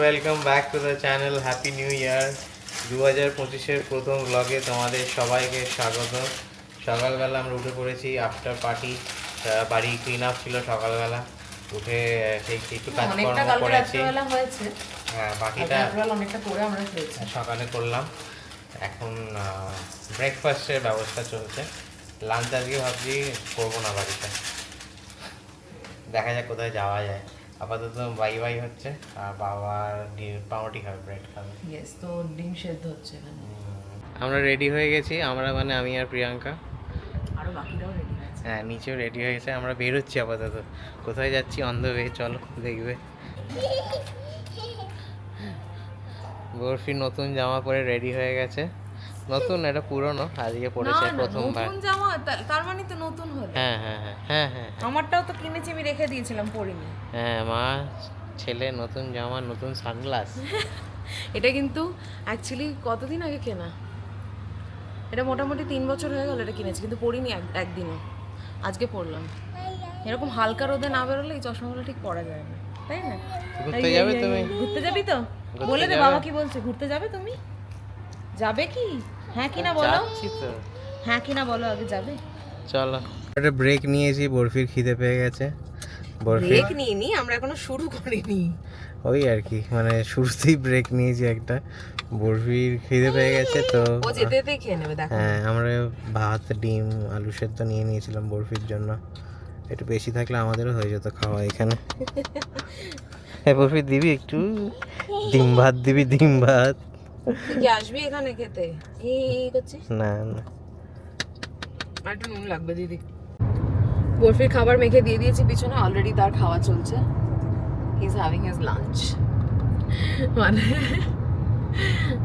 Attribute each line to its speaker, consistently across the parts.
Speaker 1: Welcome back to the channel happy new year দু হাজার পঁচিশের প্রথম ব্লগে তোমাদের সবাইকে স্বাগত। সকালবেলা আমরা উঠে পড়েছি আফটার পার্টি বাড়ি ক্লিন আপ ছিল সকালবেলা। উঠে সেই একটু কাজকর্ম করেছি। হ্যাঁ বাকিটা
Speaker 2: অনেকটা করে আমরা খেয়েছি।
Speaker 1: সকালে করলাম। এখন ব্রেকফাস্টের ব্যবস্থা চলছে। লাঞ্চ আজকে ভাবছি করব না বাড়িতে। দেখা যাক কোথায় যাওয়া যায়। আপাতত বাই বাই হচ্ছে আর বাবার পাউরুটি খাবে ব্রেড খাবে।
Speaker 2: তো ডিম সেদ্ধ হচ্ছে
Speaker 1: আমরা রেডি হয়ে গেছি। আমরা মানে আমি আর প্রিয়াঙ্কা
Speaker 2: আরও বাকিরাও রেডি আছে
Speaker 1: হ্যাঁ নিচেও রেডি হয়ে গেছে আমরা বেরোচ্ছি আপাতত। কোথায় যাচ্ছি? অন্ধ হয়ে চলো দেখবে। বরফি নতুন জামা পরে রেডি হয়ে গেছে। নতুন এটা পুরনো আজকে পরেছে প্রথমবার।
Speaker 2: নতুন জামা তার মানে তো নতুন হলো।
Speaker 1: হ্যাঁ হ্যাঁ হ্যাঁ হ্যাঁ হ্যাঁ
Speaker 2: আমারটাও তো কিনেছি আমি রেখে দিয়েছিলাম পরিনি।
Speaker 1: হ্যাঁ মা ছেলে নতুন জামা নতুন সানগ্লাস
Speaker 2: এটা কিন্তু অ্যাকচুয়ালি কতদিন আগে কেনা? এটা মোটামুটি তিন বছর হয়ে গেল এটা কিনেছি কিন্তু পরিনি এক- একদিনও। আজকে পড়লাম। এরকম হালকা রোদে না বেরোলে এই চশমাগুলো ঠিক পড়া যায় না তাই না?
Speaker 1: ঘুরতে যাবে তুমি?
Speaker 2: ঘুরতে যাবি তো? বলে দে? বাবা কি বলছে ঘুরতে যাবে তুমি? যাবে কি? হ্যাঁ কি না বলো? হ্যাঁ কি না বলো আগে যাবে?
Speaker 1: চলো। একটা ব্রেক নিয়েছি বরফির খিদে পেয়ে গেছে।
Speaker 2: ব্রেক নিয়ে নি আমরা এখনও শুরু করিনি।
Speaker 1: ওই আর কি মানে শুরুতেই ব্রেক নিয়েছি একটা। বরফির খিদে পেয়ে গেছে তো।
Speaker 2: ও যেতে যেতে খেয়ে নেবে দেখো।
Speaker 1: হ্যাঁ আমরা ভাত ডিম আলু সেদ্ধ নিয়ে নিয়েছিলাম বরফির জন্য। একটু বেশি থাকলে আমাদেরও হয়ে যেত খাওয়া এখানে। হ্যাঁ বরফি দিবি একটু? ডিম ভাত দিবি ডিম ভাত।
Speaker 2: কি আসবি এখানে খেতে? এই করছিস?
Speaker 1: না না।
Speaker 2: একটু নুন লাগবে দিদি। বরফির খাবার মেখে দিয়ে দিয়েছি পিছনে অলরেডি তার খাওয়া চলছে। He is having his lunch মানে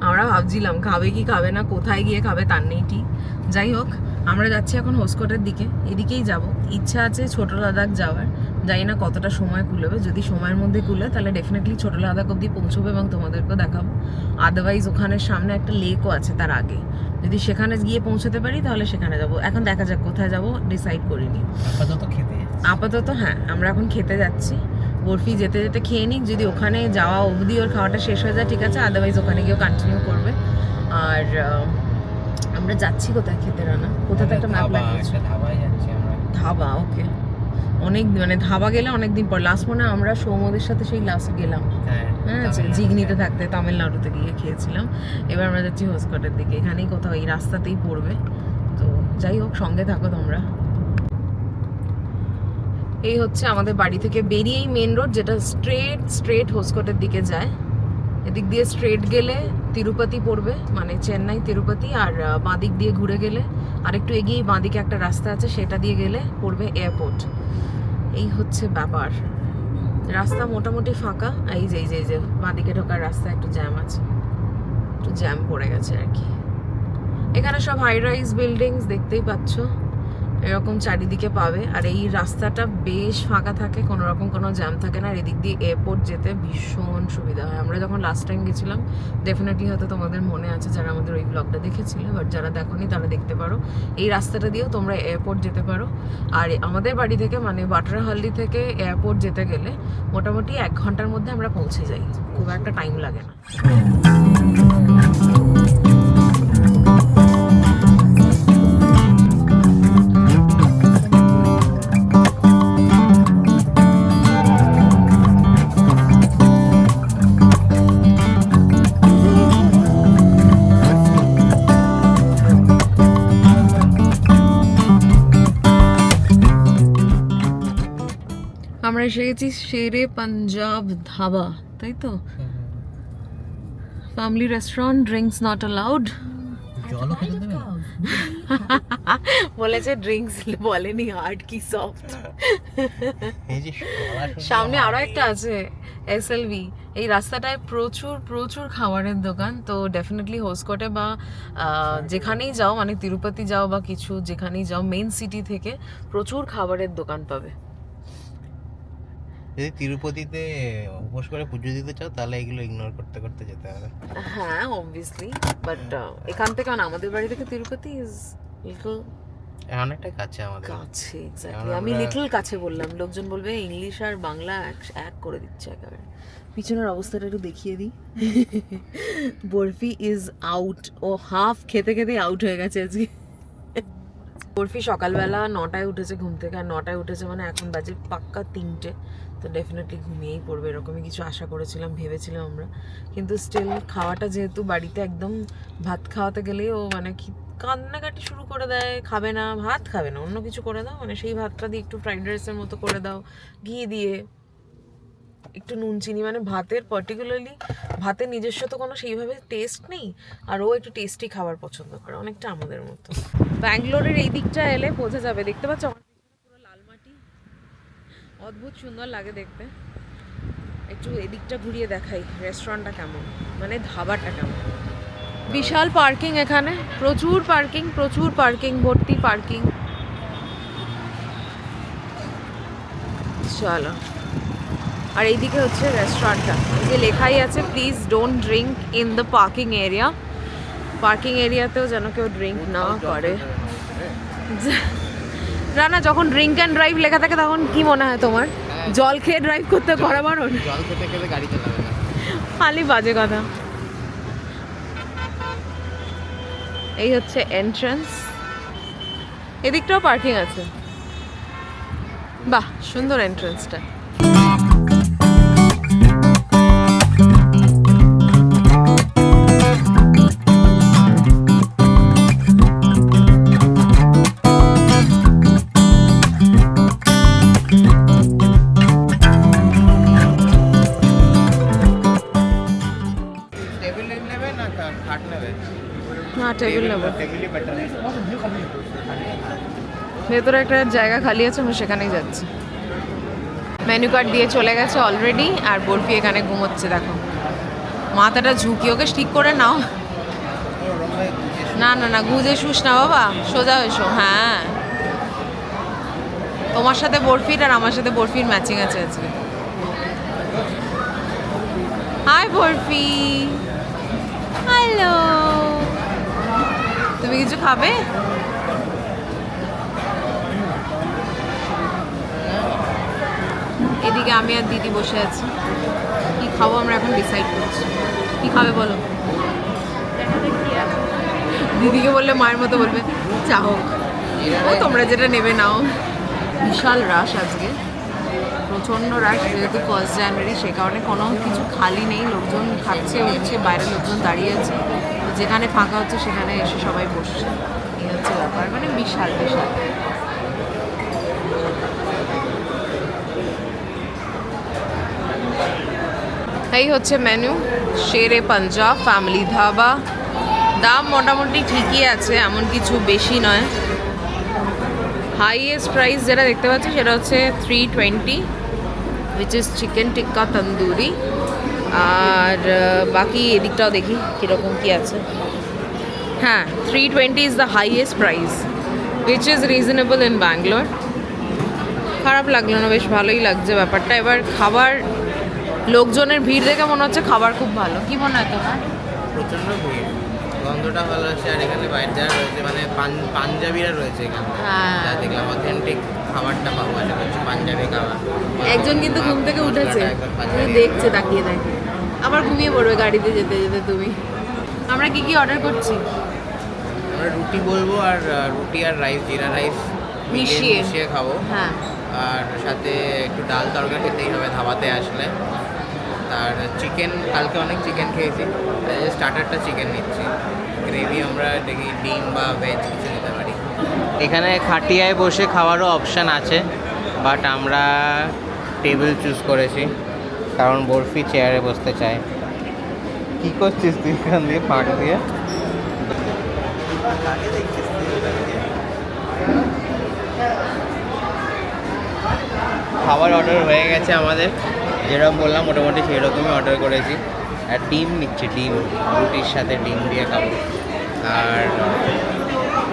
Speaker 2: আমরা ভাবছিলাম, খাবে কি খাবে না, কোথায় গিয়ে খাবে তার নেই ঠিক যাই হোক, আমরা যাচ্ছি এখন হোসকোটের দিকে, এদিকেই যাব। ইচ্ছা আছে ছোট লাদাখ যাওয়ার। জানি না কতটা সময় কুলবে। যদি সময়ের মধ্যে কুলে তাহলে ডেফিনেটলি ছোট লাদাখ অবধি পৌঁছবে এবং তোমাদেরকেও দেখাবো। আদারওয়াইজ ওখানে সামনে একটা লেকও আছে তার আগে। যদি সেখানে গিয়ে পৌঁছাতে পারি তাহলে সেখানে যাব। এখন দেখা যাক কোথায় যাব ডিসাইড করিনি
Speaker 1: আপাতত খেতে
Speaker 2: আপাতত হ্যাঁ আমরা এখন খেতে যাচ্ছি। বরফি যেতে যেতে খেয়ে নিক। যদি ওখানে যাওয়া অবধি ওর খাওয়াটা শেষ হয়ে যায় ঠিক আছে আদারওয়াইজ ওখানে গিয়েও কন্টিনিউ করবে। আর আমরা যাচ্ছি কোথায় খেতে রানা? কোথায় তো একটা ম্যাপ লাগিয়েছি? ধাবা ওকে অনেক মানে ধাবা গেলে অনেক দিন পর লাস্ট মনে আমরা সৌমদের সাথে সেই লাস্ট গেলাম।
Speaker 1: হ্যাঁ
Speaker 2: হ্যাঁ জিগনিতে থাকতে তামিলনাড়ুতে গিয়ে খেয়েছিলাম। এবার আমরা যাচ্ছি হোসকটের দিকে এখানেই কোথাও এই রাস্তাতেই পড়বে। তো যাই হোক সঙ্গে থাকো তোমরা। এই হচ্ছে আমাদের বাড়ি থেকে বেরিয়েই মেন রোড যেটা স্ট্রেট স্ট্রেট হোসকটের দিকে যায়। এদিক দিয়ে স্ট্রেট গেলে তিরুপতি পড়বে মানে চেন্নাই তিরুপতি আর আহ, বাঁদিক দিয়ে ঘুরে গেলে আর একটু এগিয়েই বাঁদিকে একটা রাস্তা আছে, সেটা দিয়ে গেলে পড়বে এয়ারপোর্ট এই হচ্ছে ব্যাপার। রাস্তা মোটামুটি ফাঁকা। এই যে এই যে এই যে, বাঁদিকে ঢোকার রাস্তা একটু জ্যাম আছে। একটু জ্যাম পড়ে গেছে আর কি। এখানে সব হাই রাইজ বিল্ডিংস দেখতেই পাচ্ছ। এরকম চারিদিকে পাবে। আর এই রাস্তাটা বেশ ফাঁকা থাকে, কোনো রকম কোনো জ্যাম থাকে না। আর এদিক দিয়ে এয়ারপোর্ট যেতে ভীষণ সুবিধা হয়। আমরা যখন লাস্ট টাইম গেছিলাম ডেফিনেটলি হয়তো তোমাদের মনে আছে যারা আমাদের ওই ব্লগটা দেখেছিল বাট যারা দেখোনি তারা দেখতে পারো। এই রাস্তাটা দিয়েও তোমরা এয়ারপোর্ট যেতে পারো। আর আমাদের বাড়ি থেকে মানে বাটারহাল্লি থেকে এয়ারপোর্ট যেতে গেলে মোটামুটি এক ঘণ্টার মধ্যে আমরা পৌঁছে যাই। খুব একটা টাইম লাগে না। এসে গেছি শেরে পাঞ্জাব ধাবা তাই তো? Family restaurant
Speaker 1: drinks not allowed
Speaker 2: বলেছে ড্রিঙ্কস বলেনি হার্ড কি সফট সামনে আরও একটা আছে এসএলভি এই রাস্তাটায় প্রচুর প্রচুর খাবারের দোকান তো ডেফিনেটলি হোসকোটে বা যেখানেই যাও মানে তিরুপতি যাও বা কিছু যেখানেই যাও মেইন সিটি থেকে প্রচুর খাবারের দোকান পাবে।
Speaker 1: যদি তিরুপতিতে উপোস করে পুজো দিতে চাও তাহলে এগুলো ইগনোর করতে করতে যেতে হবে।
Speaker 2: হ্যাঁ অবভিয়াসলি বাট এখান থেকে মানে আমাদের বাড়ি থেকে তিরুপতি ইজ লিটল
Speaker 1: অনেকটাই কাছে আমাদের।
Speaker 2: কাছে এক্স্যাক্টলি আমি লিটল কাছে বললাম লোকজন বলবে ইংলিশ আর বাংলা এক এক করে দিচ্ছে একেবারে। পিছনের অবস্থাটা একটু দেখিয়ে দিই। বরফি ইজ আউট ও হাফ খেতে খেতে আউট হয়ে গেছে আজকে। বরফি সকালবেলা নটায় উঠেছে ঘুম থেকে আর নটায় উঠেছে মানে এখন বাজে পাক্কা তিনটে। তো ডেফিনেটলি ঘুমিয়েই পড়বে, এরকমই কিছু আশা করেছিলাম, ভেবেছিলাম আমরা। কিন্তু স্টিল খাওয়াটা যেহেতু বাড়িতে একদম ভাত খাওয়াতে গেলেই ও মানে কান্নাকাটি শুরু করে দেয়, খাবে না, ভাত খাবে না, অন্য কিছু করে দাও মানে সেই ভাতটা দিয়ে একটু ফ্রাইড রাইসের মতো করে দাও, ঘি দিয়ে, একটু নুন, চিনি মানে ভাতের পার্টিকুলারলি ভাতের নিজস্ব তো কোনো সেইভাবে টেস্ট নেই, আর ও একটু টেস্টি খাবার পছন্দ করে, অনেকটা আমাদের মতো। ব্যাঙ্গালোরের এই দিকটা এলে বোঝা যাবে, দেখতে পাচ্ছ আমার পিছনে পুরো লাল মাটি অদ্ভুত সুন্দর লাগে দেখতে। একটু এদিকটা ঘুরিয়ে দেখাই রেস্টুরেন্টটা কেমন? মানে ধাবাটা কেমন? বিশাল পার্কিং এখানে প্রচুর পার্কিং প্রচুর পার্কিং ভর্তি পার্কিং চলো। আর এইদিকে হচ্ছে রেস্টুরেন্টটা যে লেখাই আছে please don't drink in the parking area parking এরিয়াতেও যেন কেউ ড্রিঙ্ক না করে। রানা যখন ড্রিঙ্ক অ্যান্ড ড্রাইভ লেখা থাকে তখন কি মনে হয় তোমার? জল খেয়ে ড্রাইভ করতে করা বারণ
Speaker 1: জল খেতে খেতে গাড়ি চালাবে না।
Speaker 2: খালি বাজে কথা। এই হচ্ছে এন্ট্রান্স এদিকটাও পার্কিং আছে। বাহ সুন্দর এন্ট্রান্সটা ভেতরে একটা জায়গা খালি আছে, আমি সেখানেই যাচ্ছি। মেনু কার্ড দিয়ে চলে গেছে অলরেডি আর বরফি এখানে ঘুমোচ্ছে, দেখো। মাথাটা ঝুঁকি ওকে ঠিক করে নাও। না না না, গুজে শুস না, বাবা। সোজা হয়েছো হ্যাঁ। তোমার সাথে বরফির আর আমার সাথে বরফির ম্যাচিং আছে আজকে। হাই বরফি। হ্যালো তুমি কিছু খাবে? এদিকে আমি আর দিদি বসে আছি। কি খাব আমরা এখন ডিসাইড করছি। কি খাবে বলো? দিদিকে বললে মায়ের মতো বলবে, চা হোক। ও তোমরা যেটা নেবে নাও। বিশাল রাশ আজকে। প্রচণ্ড রাশ যেহেতু ফার্স্ট জানুয়ারি সে কারণে কোনো কিছু খালি নেই। লোকজন খাচ্ছে হচ্ছে বাইরে লোকজন দাঁড়িয়ে আছে। যেখানে ফাঁকা হচ্ছে, সেখানে এসে সবাই বসছে। এই হচ্ছে ব্যাপার। মানে বিশাল বিশাল। এই হচ্ছে মেনু শেরে পাঞ্জাব ফ্যামিলি ধাবা দাম মোটামুটি ঠিকই আছে, এমন কিছু বেশি নয়। হাইয়েস্ট প্রাইস যেটা দেখতে পাচ্ছি সেটা হচ্ছে three twenty which is chicken tikka tandoori আর বাকি এদিকটাও দেখি কীরকম কী আছে। হ্যাঁ three twenty is the highest price which is reasonable in Bangalore খারাপ লাগল না, বেশ ভালোই লাগছে ব্যাপারটা। এবার খাবার লোকজনের ভিড় দেখে মনে হচ্ছে খাবার খুব ভালো। কি মনে হয় তোমার?
Speaker 1: প্রচণ্ড ভিড়। গন্ধটা ভালো আছে আর এখানে বাইরে যারা রয়েছে মানে পাঞ্জাবিরা রয়েছে এখানে।
Speaker 2: হ্যাঁ।
Speaker 1: যা দেখলাম অথেন্টিক খাবারটা পাবো আশা করছি পাঞ্জাবি খাবার।
Speaker 2: একজন কিন্তু ঘুম থেকে উঠেছে। দেখছে তাকিয়ে তাকিয়ে আবার ঘুমিয়ে পড়বে গাড়িতে যেতে যেতে তুমি। আমরা কি কি অর্ডার করছি?
Speaker 1: আমরা রুটি বলব আর রুটি আর রাইস জিরা রাইস
Speaker 2: মিশিয়ে।
Speaker 1: মিশিয়ে খাব।
Speaker 2: হ্যাঁ।
Speaker 1: আর সাথে একটু ডাল তরকা খেতেই হবে ধাবাতে আসলে। আর চিকেন কালকে অনেক চিকেন খেয়েছি। স্টার্টারটা চিকেন নিচ্ছি। গ্রেভি আমরা দেখি ডিম বা ভেজ কিছু নিতে পারি। এখানে খাটিয়ায় বসে খাওয়ারও অপশান আছে বাট আমরা টেবিল চুজ করেছি কারণ বরফি চেয়ারে বসতে চায়। কি করছিস তুই এখান দিয়ে পাক দিয়ে? খাবার অর্ডার হয়ে গেছে আমাদের। যেটা বললাম মোটামুটি সেই রকমই অর্ডার করেছি। আর ডিম নিচ্ছে ডিম রুটির সাথে ডিম দিয়ে খাব। আর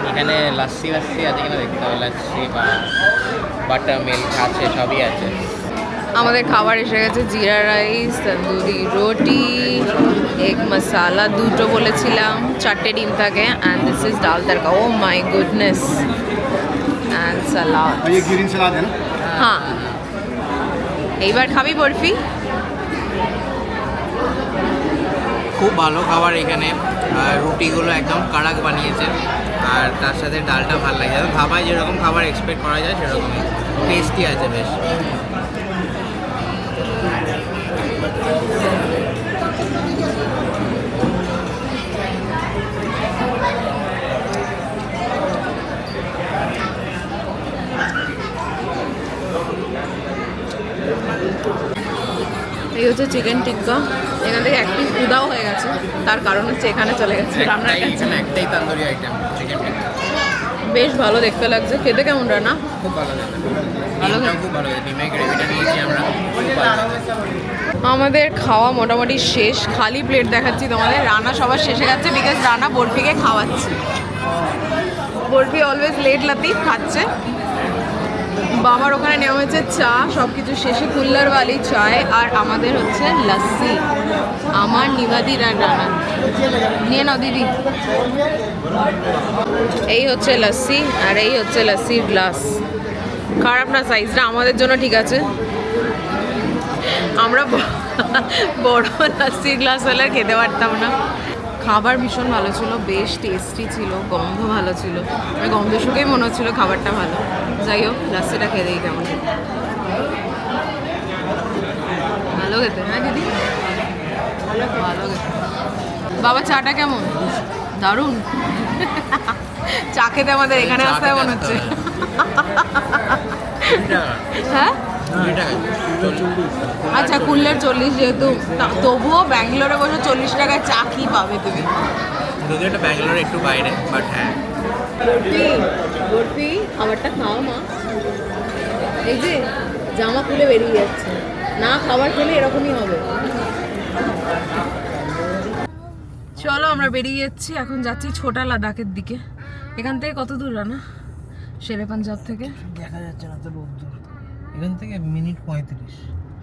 Speaker 1: এখানে লাস্সি লাস্সি আছে কিনা দেখতে হবে লাস্সি বা বাটার মিল্ক আছে সবই আছে।
Speaker 2: আমাদের খাবার এসে গেছে জিরা রাইস তন্দুরি রুটি এগ মশালা দুটো বলেছিলাম চারটে ডিম থাকে অ্যান্ড দিস ইজ ডাল তারকা ও মাই গুডনেস অ্যান্ড সালাদ হ্যাঁ। এইবার খাবি বরফি?
Speaker 1: খুব ভালো খাবার এখানে। রুটিগুলো একদম কাড়াক বানিয়েছে। আর তার সাথে ডালটা ভালো লাগে। ভাবায় যেরকম খাবার এক্সপেক্ট করা যায় সেরকমই। টেস্টি আছে বেশ
Speaker 2: এই হচ্ছে চিকেন টিক্কা। এখান থেকে এক পিস উদাও হয়ে গেছে। তার কারণ হচ্ছে এখানে চলে গেছে। রান্নার
Speaker 1: এখানে একটাই তান্দুরি আইটেম চিকেন টিক্কা।
Speaker 2: বেশ ভালো দেখতে লাগছে। খেতে কেমন রান্না
Speaker 1: খুব ভালো লাগে।
Speaker 2: ভালো
Speaker 1: খুব ভালো ডিমের গ্রেভিটা নিয়েছি আমরা।
Speaker 2: আমাদের খাওয়া মোটামুটি শেষ। খালি প্লেট দেখাচ্ছি তোমাদের। রান্না সবার শেষে গেছে বিকজ রান্না বরফিকে খাওয়াচ্ছে। বরফি অলওয়েজ লেট লাতি খাচ্ছে। বাবার ওখানে নেওয়া হয়েছে চা সব কিছু শেষে কুল্লার বালি চায়, আর আমাদের হচ্ছে লস্যি আমার নিবাদির আর রানা। নিয়ে নাও দিদি। এই হচ্ছে লস্যি আর এই হচ্ছে লস্যির গ্লাস। খারাপ না, সাইজটা আমাদের জন্য ঠিক আছে। আমরা বড় লাস্সির গ্লাস হলে খেতে পারতাম না। খাবার ভীষণ ভালো ছিল বেশ টেস্টি ছিল গন্ধ ভালো ছিল। গন্ধ শুকেই মনে হচ্ছিল খাবারটা ভালো। যাই হোক লাস্সিটা খেয়ে দিই কেমন। ভালো খেতে। হ্যাঁ দিদি? ভালো খেতে। বাবা চাটা কেমন? দারুণ। চা খেতে আমাদের এখানে আসতে মনে হচ্ছে। হ্যাঁ? আচ্ছা কুল্লের চল্লিশ যেহেতু তবুও ব্যাঙ্গালোরে বসে চল্লিশ টাকায় চা কি পাবে তুমি?
Speaker 1: যদিও এটা ব্যাঙ্গালোর একটু বাইরে বাট হ্যাঁ।
Speaker 2: বরফি বরফি খাবারটা খাও মা। এই যে জামা খুলে বেরিয়ে যাচ্ছে। না খাবার খেলে এরকমই হবে। চলো আমরা বেরিয়ে যাচ্ছি। এখন যাচ্ছি ছোটা লাদাখের দিকে। এখান থেকে কত দূর রানা? শেরে পাঞ্জাব থেকে?
Speaker 1: দেখা যাচ্ছে না তো রোদ দূর। এখান থেকে মিনিট পঁয়ত্রিশ।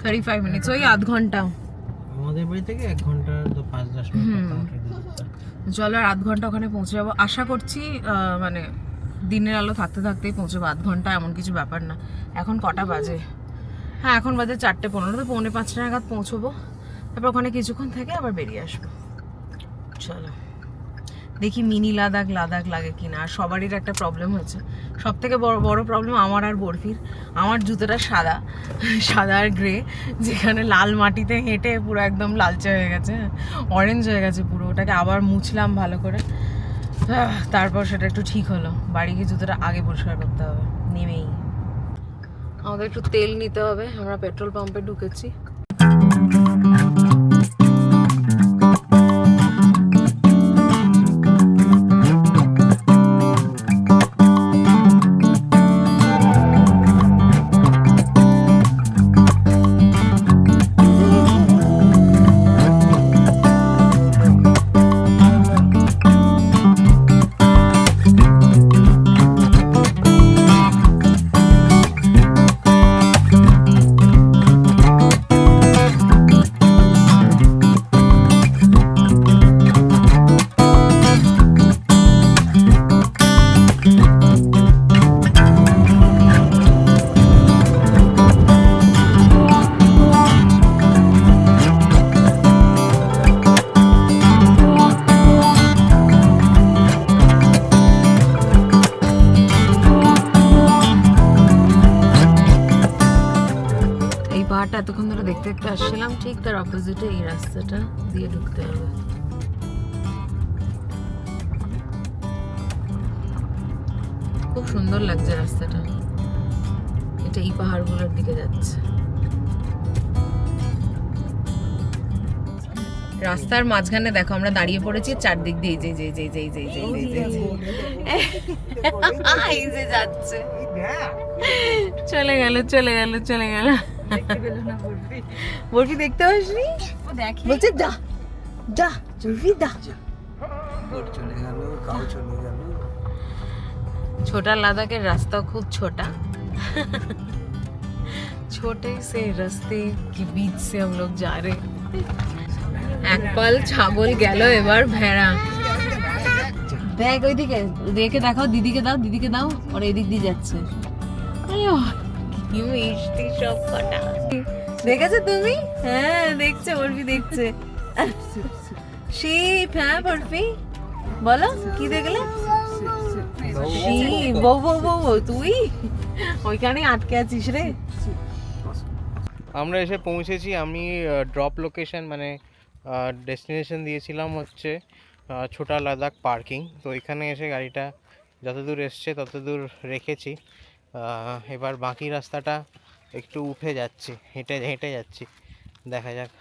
Speaker 2: থার্টি ফাইভ মিনিটস ওই আধ ঘণ্টা।
Speaker 1: আমাদের বাড়ি থেকে এক ঘণ্টা তো পাঁচ দশ মিনিট।
Speaker 2: চলো আর আধ ঘণ্টা ওখানে পৌঁছে যাব। আশা করছি মানে দিনের আলো থাকতে থাকতেই পৌঁছবো। আধ ঘণ্টা এমন কিছু ব্যাপার না। এখন কটা বাজে? হ্যাঁ এখন বাজে চারটে পনেরো তো পৌনে পাঁচটা নাগাদ পৌঁছবো। তারপর ওখানে কিছুক্ষণ থেকে আবার বেরিয়ে আসব। চলো। দেখি মিনি লাদাখ লাদাখ লাগে কিনা, আর সবারই একটা প্রবলেম হয়েছে সব থেকে বড় বড় প্রবলেম আমার আর বরফির। আমার জুতোটা সাদা সাদা আর গ্রে যেখানে লাল মাটিতে হেঁটে পুরো একদম লালচে হয়ে গেছে অরেঞ্জ হয়ে গেছে পুরো। ওটাকে আবার মুছলাম ভালো করে। তারপর সেটা একটু ঠিক হলো। বাড়ি গিয়ে জুতোটা আগে পরিষ্কার করতে হবে, নেমেই। আমাদের একটু তেল নিতে হবে, আমরা পেট্রোল পাম্পে ঢুকেছি। ধরে দেখতে দেখতে আসছিলাম ঠিক তার অপোজিটে এই রাস্তাটা দিয়ে ঢুকতে হবে খুব সুন্দর লাগছে রাস্তাটা এটা এই পাহাড়গুলোর দিকে যাচ্ছে রাস্তার মাঝখানে দেখো আমরা দাঁড়িয়ে পড়েছি চারদিক দিয়ে যে যে যে যে যে যে যে এই যে যাচ্ছে চলে গেল চলে গেল চলে গেল বরফি দেখতে পাসনি বলছে দা দা বরফি দা
Speaker 1: বোট চলে গেল কাউ চলে গেল
Speaker 2: ছোটা লাদাখের রাস্তা খুব ছোটা छोटे से रास्ते के बीच से हम लोग जा रहे এক পাল ছাগল গেল এবার ভেড়া দেখ ওইদিকে দেখে দেখাও দিদিকে দাও দিদিকে দাও ওর এদিক দিয়ে যাচ্ছে আয়ো, কি মিষ্টি সব কটা দেখেছ তুমি? হ্যাঁ দেখছে বরফি দেখছে। শিপ হ্যাঁ বরফি? বলো কি দেখলে? শিপ বউ বউ বউ তুই? ওইখানে আটকে আছিস রে।
Speaker 1: আমরা এসে পৌঁছেছি আমি ড্রপ লোকেশন মানে ডেস্টিনেশন দিয়েছিলাম হচ্ছে ছোটা লাদাখ পার্কিং তো এখানে এসে গাড়িটা যতদূর এসছে ততদূর রেখেছি। এবার বাকি রাস্তাটা একটু উঠে যাচ্ছি, হেঁটে হেঁটে যাচ্ছি। দেখা যাক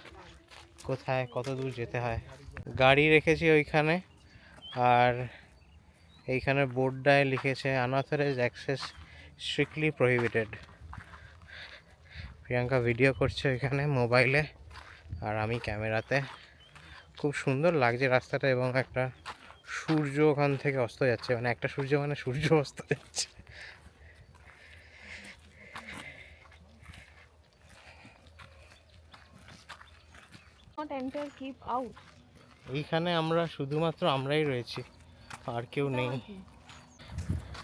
Speaker 1: কোথায় কত দূর যেতে হয়। গাড়ি রেখেছি ওইখানে আর এইখানে বোর্ডটায় লিখেছে unauthorized access strictly prohibited Priyanka video করছে এখানে মোবাইলে আর আমি ক্যামেরাতে। খুব সুন্দর লাগছে রাস্তাটা এবং একটা সূর্য ওখান থেকে অস্ত যাচ্ছে মানে একটা সূর্য মানে সূর্য অস্ত যাচ্ছে।
Speaker 2: Not enter keep out.
Speaker 1: এইখানে আমরা শুধুমাত্র আমরাই রয়েছি আর কেউ নেই।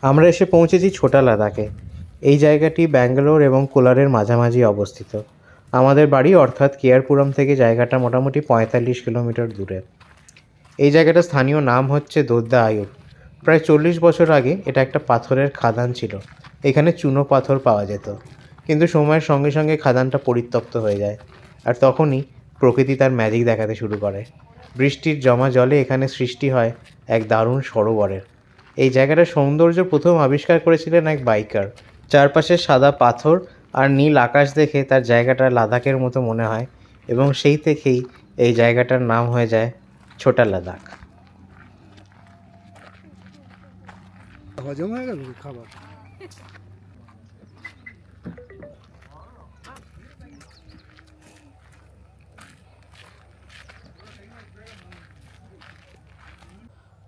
Speaker 1: আমরা এসে পৌঁছেছি ছোটা লাদাখে। এই জায়গাটি ব্যাঙ্গালোর এবং কোলারের মাঝামাঝি অবস্থিত। আমাদের বাড়ি অর্থাৎ কেয়ারপুরম থেকে জায়গাটা মোটামুটি পঁয়তাল্লিশ কিলোমিটার দূরে। এই জায়গাটার স্থানীয় নাম হচ্ছে দোদ্দা আয়ুর। প্রায় চল্লিশ বছর আগে এটা একটা পাথরের খাদান ছিল। এখানে চুনো পাথর পাওয়া যেত। কিন্তু সময়ের সঙ্গে সঙ্গে খাদানটা পরিত্যক্ত হয়ে যায়। আর তখনই প্রকৃতি তার ম্যাজিক দেখাতে শুরু করে। বৃষ্টির জমা জলে এখানে সৃষ্টি হয় এক দারুণ সরোবরের। এই জায়গাটার সৌন্দর্য প্রথম আবিষ্কার করেছিলেন এক বাইকার চারপাশে সাদা পাথর আর নীল আকাশ দেখে তার জায়গাটা লাদাখের মতো মনে হয় এবং সেই থেকেই এই জায়গাটার নাম হয়ে যায় ছোটা লাদাখ।
Speaker 3: হজম হয়ে গেল খাবার?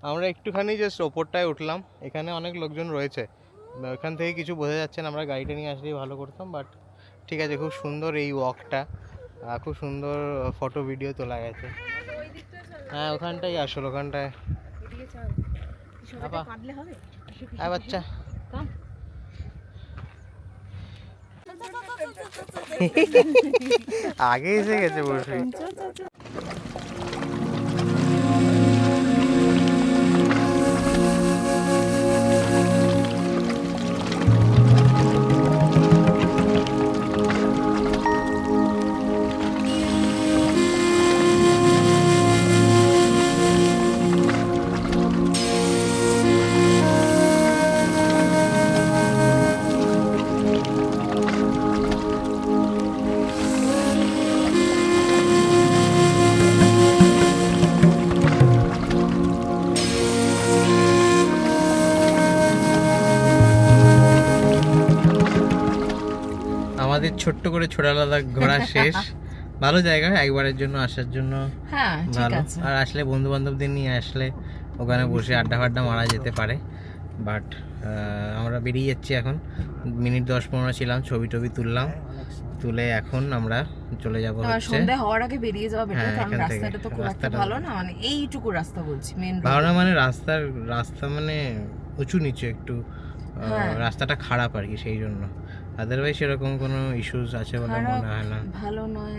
Speaker 1: আমরা একটুখানি জাস্ট ওপরটায় উঠলাম। এখানে অনেক লোকজন রয়েছে। ওখান থেকে কিছু বোঝা যাচ্ছে না আমরা গাড়িটা নিয়ে আসলেই ভালো করতাম বাট ঠিক আছে খুব সুন্দর এই ওয়াকটা খুব সুন্দর ফটো ভিডিও তোলা গেছে। হ্যাঁ ওখানটাই আসল ওখানটায়। হ্যাঁ বাচ্চা। আগে এসে গেছে বসে করে ছোটা লাদাখ ঘোরা শেষ। ভালো জায়গা একবারের জন্য আসার জন্য।
Speaker 2: হ্যাঁ
Speaker 1: ভালো। আর আসলে বন্ধু বান্ধবদের নিয়ে আসলে ওখানে বসে আড্ডা ফাড্ডা মারা যেতে পারে। বাট আমরা বেরিয়ে যাচ্ছি এখন। মিনিট দশ পনেরো ছিলাম ছবি টবি তুললাম। তুলে এখন আমরা চলে যাব হচ্ছে
Speaker 2: সন্ধ্যা হওয়ার আগে বেরিয়ে যাওয়া বেটার
Speaker 1: হ্যাঁ,
Speaker 2: কারণ রাস্তাটা তো খুব একটা ভালো না মানে এইটুকু রাস্তা বলছি মেন
Speaker 1: ভালো না মানে রাস্তার রাস্তা মানে উঁচু নিচু একটু
Speaker 2: হ্যাঁ।
Speaker 1: রাস্তাটা খারাপ আর কি সেই জন্য। আদারওয়াইজ সেরকম কোনো ইস্যুস আছে বলে মনে হয় না।
Speaker 2: ভালো নয়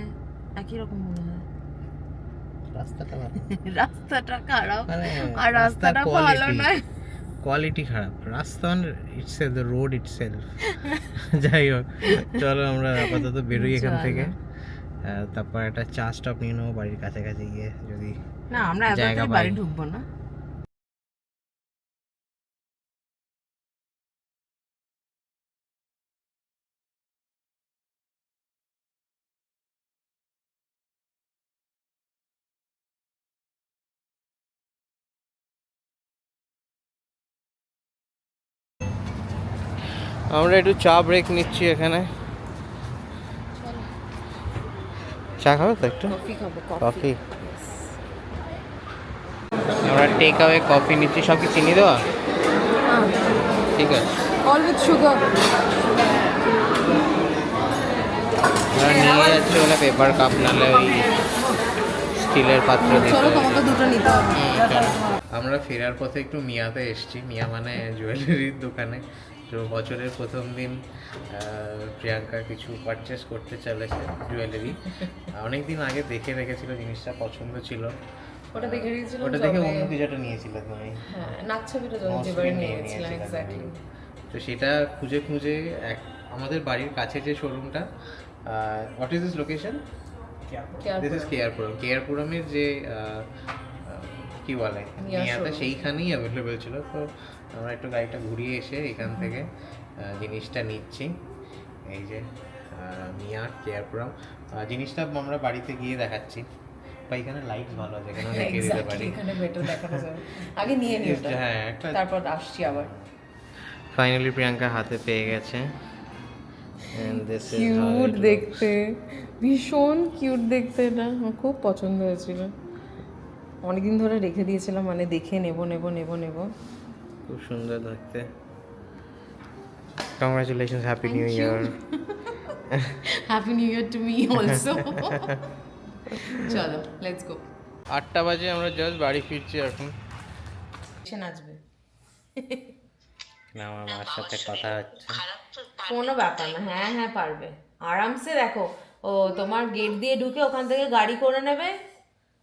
Speaker 2: একই রকম মনে হয়।
Speaker 1: রাস্তাটা
Speaker 2: রাস্তাটা খারাপ আর রাস্তাটা ভালো নয়।
Speaker 1: কোয়ালিটি খারাপ। রাস্তা মানে ইটসেলফ দ্য রোড ইটসেলফ যাই হোক চলো আমরা আপাতত বেরোই এখান থেকে। তারপর একটা চা স্টপ নিয়ে নেব বাড়ির কাছাকাছি গিয়ে যদি
Speaker 2: না আমরা
Speaker 1: জায়গা
Speaker 2: বাড়ি ঢুকবো না।
Speaker 1: আমরা একটু চা ব্রেক নিচ্ছি এখানে। চা খাবে তো একটু?
Speaker 2: কফি
Speaker 1: আমরা টেক আওয়ে কফি নিচ্ছি। সব কি চিনি দেওয়া? ঠিক আছে।
Speaker 2: অল উইথ সুগার
Speaker 1: নিয়ে যাচ্ছি ওটা পেপার কাপ নালে ওই স্টিলের পাত্র
Speaker 2: চলো তোমাকে দুটো নিতে হবে।
Speaker 1: আমরা ফেরার পথে একটু মিয়াতে এসেছি। মিয়া মানে জুয়েলারির দোকানে। তো বছরের প্রথম দিন প্রিয়াঙ্কা কিছু পারচেস করতে চলেছে জুয়েলারি অনেক দিন আগে দেখে রেখেছিল জিনিসটা পছন্দ ছিল।
Speaker 2: ওটা দেখে রেখেছিলাম
Speaker 1: ওটা দেখে অন্য কিছু একটা নিয়েছিলে তুমি।
Speaker 2: হ্যাঁ যখন
Speaker 1: মৌসুমী
Speaker 2: যেবারে নিয়েছিলাম এক্স্যাক্টলি
Speaker 1: তো সেটা খুঁজে খুঁজে আমাদের বাড়ির কাছে যে শোরুমটা what is this location this is KR Puram কেয়ারপুরমের যে কি বলে? সেইখানেই অ্যাভেলেবেল ছিল। তো আমরা একটু গাড়িটা ঘুরিয়ে এসে এখান থেকে জিনিসটা নিচ্ছি। এই যে মিয়া কেয়ারপুরম জিনিসটা আমরা বাড়িতে গিয়ে দেখাচ্ছি। বা এখানে লাইট ভালো আছে এখানে রেখে দিতে পারি।
Speaker 2: এখানে বেটার দেখানো যাবে। আগে নিয়ে নিই
Speaker 1: হ্যাঁ একটা
Speaker 2: তারপর আসছি আবার।
Speaker 1: ফাইনালি প্রিয়াঙ্কা হাতে পেয়ে গেছে।
Speaker 2: কিউট দেখতে। ভীষণ কিউট দেখতে এটা। আমার খুব পছন্দ হয়েছিল। অনেকদিন ধরে রেখে দিয়েছিলাম মানে দেখে নেব নেব নেব নেব।
Speaker 1: খুব সুন্দর দেখতে। Congratulation happy new year
Speaker 2: happy new year to me also চলো লেটস গো
Speaker 1: আটটা বাজে আমরা জাস্ট বাড়ি ফিরছি এখন।
Speaker 2: সে নাচবে।
Speaker 1: না আমার মার সাথে কথা হচ্ছে।
Speaker 2: কোনো ব্যাপার না হ্যাঁ হ্যাঁ পারবে। আরামসে দেখো ও তোমার গেট দিয়ে ঢুকে ওখান থেকে গাড়ি করে নেবে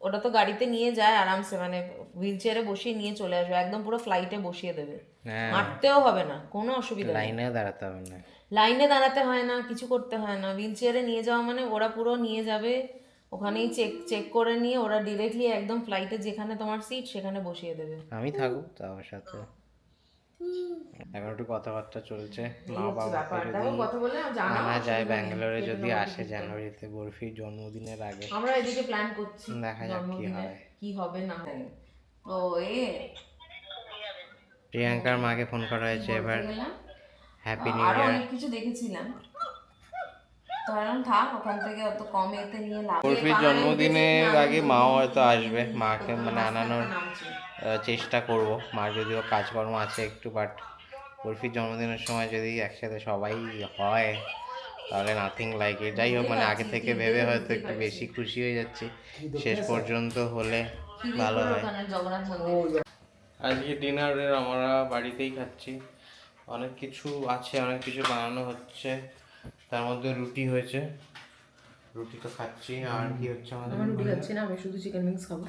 Speaker 2: ওটা তো গাড়িতে নিয়ে যায় আরামসে মানে হুইল চেয়ারে বসিয়ে নিয়ে চলে আসবে একদম পুরো ফ্লাইটে বসিয়ে দেবে।
Speaker 1: হ্যাঁ।
Speaker 2: হাঁটতেও হবে না কোনো অসুবিধা
Speaker 1: লাইনে দাঁড়াতে হবে না।
Speaker 2: লাইনে দাঁড়াতে হয় না কিছু করতে হয় না। হুইল চেয়ারে নিয়ে যাওয়া মানে ওরা পুরো নিয়ে যাবে ওখানেই চেক চেক করে নিয়ে ওরা ডিরেক্টলি একদম ফ্লাইটে যেখানে তোমার সিট সেখানে বসিয়ে দেবে।
Speaker 1: আমি থাকব তো আমার সাথে। এখন একটু কথাবার্তা চলছে। মা বাবাকে যদি আনা যায় ব্যাঙ্গালোরে যদি আসে জানুয়ারিতে বরফির জন্মদিনের আগে।
Speaker 2: আমরা এদিকে প্ল্যান করছি
Speaker 1: দেখা যাক কি হয়।
Speaker 2: কি হবে না। ও এ।
Speaker 1: প্রিয়াঙ্কার মাকে ফোন করা হয়েছে এবার। হ্যাপি নিউ ইয়ার
Speaker 2: অনেক কিছু দেখেছিলাম। তো থাক ওখান থেকে অত কম এতে নিয়ে লাভ
Speaker 1: বরফির জন্মদিনের আগে মাও হয়তো আসবে। মাকে মানে আনানোর চেষ্টা করব। মার যদিও কাজকর্ম আছে একটু বাট বরফির জন্মদিনের সময় যদি একসাথে সবাই হয় তাহলে নাথিং লাইক ইট যাই হোক মানে আগে থেকে ভেবে হয়তো একটু বেশি খুশি হয়ে যাচ্ছি। শেষ পর্যন্ত হলে ভালো হয়।
Speaker 2: মন্দির।
Speaker 1: আজকে ডিনারের আমরা বাড়িতেই খাচ্ছি। অনেক কিছু আছে অনেক কিছু বানানো হচ্ছে। তার মধ্যে রুটি হয়েছে। রুটি তো খাচ্ছি আর কি হচ্ছে আমাদের
Speaker 2: আমার রুটি খাচ্ছি না আমি শুধু চিকেন উইংস খাব।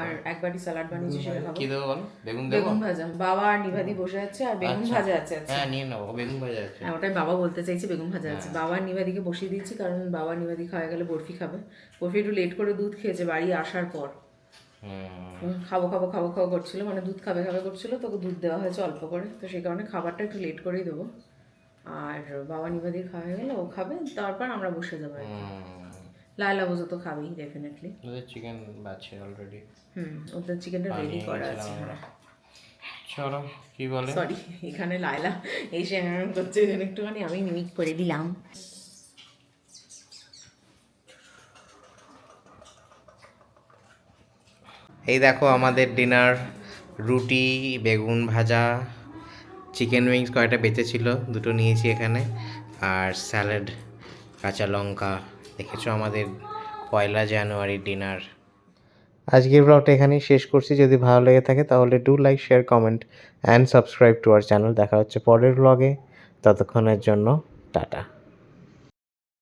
Speaker 2: আর এক বাটি স্যালাড বানিয়েছি সেটা খাব।
Speaker 1: কি দেবো বলো? বেগুন দেবো?
Speaker 2: বেগুন ভাজা। বাবা আর নিভাদি বসে আছে আর বেগুন ভাজা আছে আছে
Speaker 1: হ্যাঁ নিয়ে নেব। বেগুন ভাজা আছে।
Speaker 2: হ্যাঁ ওটাই বাবা বলতে চাইছে বেগুন ভাজা আছে। বাবা আর নিভাদিকে বসিয়ে দিয়েছি কারণ বাবা নিভাদি খাওয়া গেলে বরফি খাবে। বরফি একটু লেট করে দুধ খেয়েছে বাড়ি আসার পর। খাব খাব খাব খাব করছিল। মানে দুধ খাবে খাবে করছিল। তোকে দুধ দেওয়া হয়েছে অল্প করে। তো সেই কারণে খাবারটা একটু লেট করেই দেবো। আর বাবা নিভাদির খাওয়া হয়ে গেলে ও খাবে। তারপর আমরা বসে যাব। লায়লা বোঝো তো খাবেই ডেফিনেটলি
Speaker 1: ওদের চিকেন বাছে অলরেডি
Speaker 2: হুম ওদের চিকেনটা রেডি করা আছে
Speaker 1: চলো কি বলে?
Speaker 2: সরি এখানে লায়লা এসে হ্যাঁ করছে এই জন্য একটুখানি আমি মিমিক করে দিলাম।
Speaker 1: এই দেখো আমাদের ডিনার রুটি বেগুন ভাজা চিকেন উইংস কয়টা বেঁচে ছিল দুটো নিয়েছি এখানে আর স্যালাড কাঁচা লঙ্কা। দেখেছ আমাদের পয়লা জানুয়ারি ডিনার? আজকের ব্লগটা এখানেই শেষ করছি। যদি ভালো লেগে থাকে তাহলে do like share comment and subscribe to our channel দেখা হচ্ছে পরের ব্লগে ততক্ষণের জন্য, টাটা।